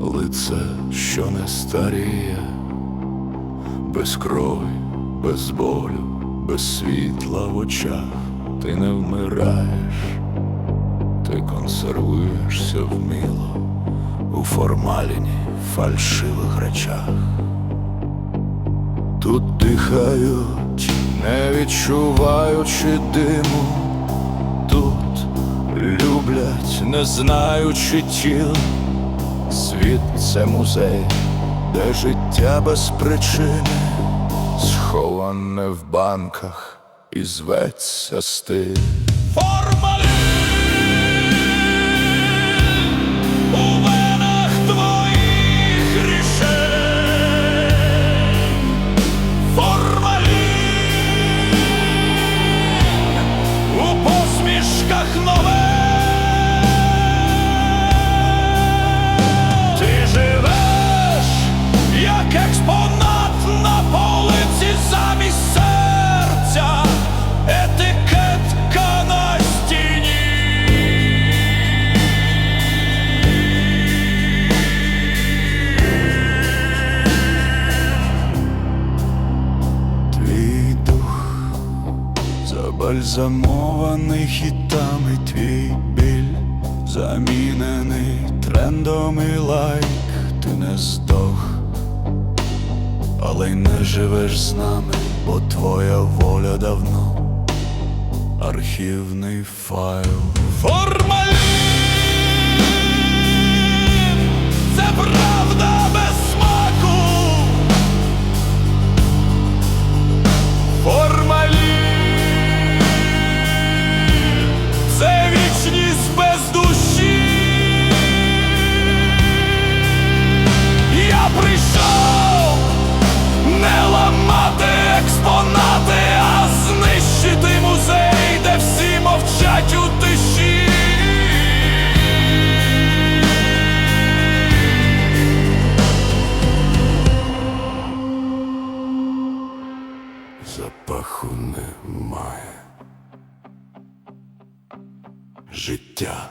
лице, що не старіє, без крові, без болю, без світла в очах, ти не вмираєш, ти консервуєшся вміло у формаліні фальшивих речах. Тут дихають, не відчуваючи диму, люблять, не знаючи тіл. Світ це музей, де життя без причини, сховане в банках і зветься стиль. Формалін забальзамований хітами, твій біль замінений трендом і лайк, ти не здох, але й не живеш з нами, бо твоя воля давно архівний файл. Прийшов не ламати експонати, а знищити музей, де всі мовчать у тиші. Запаху немає. Життя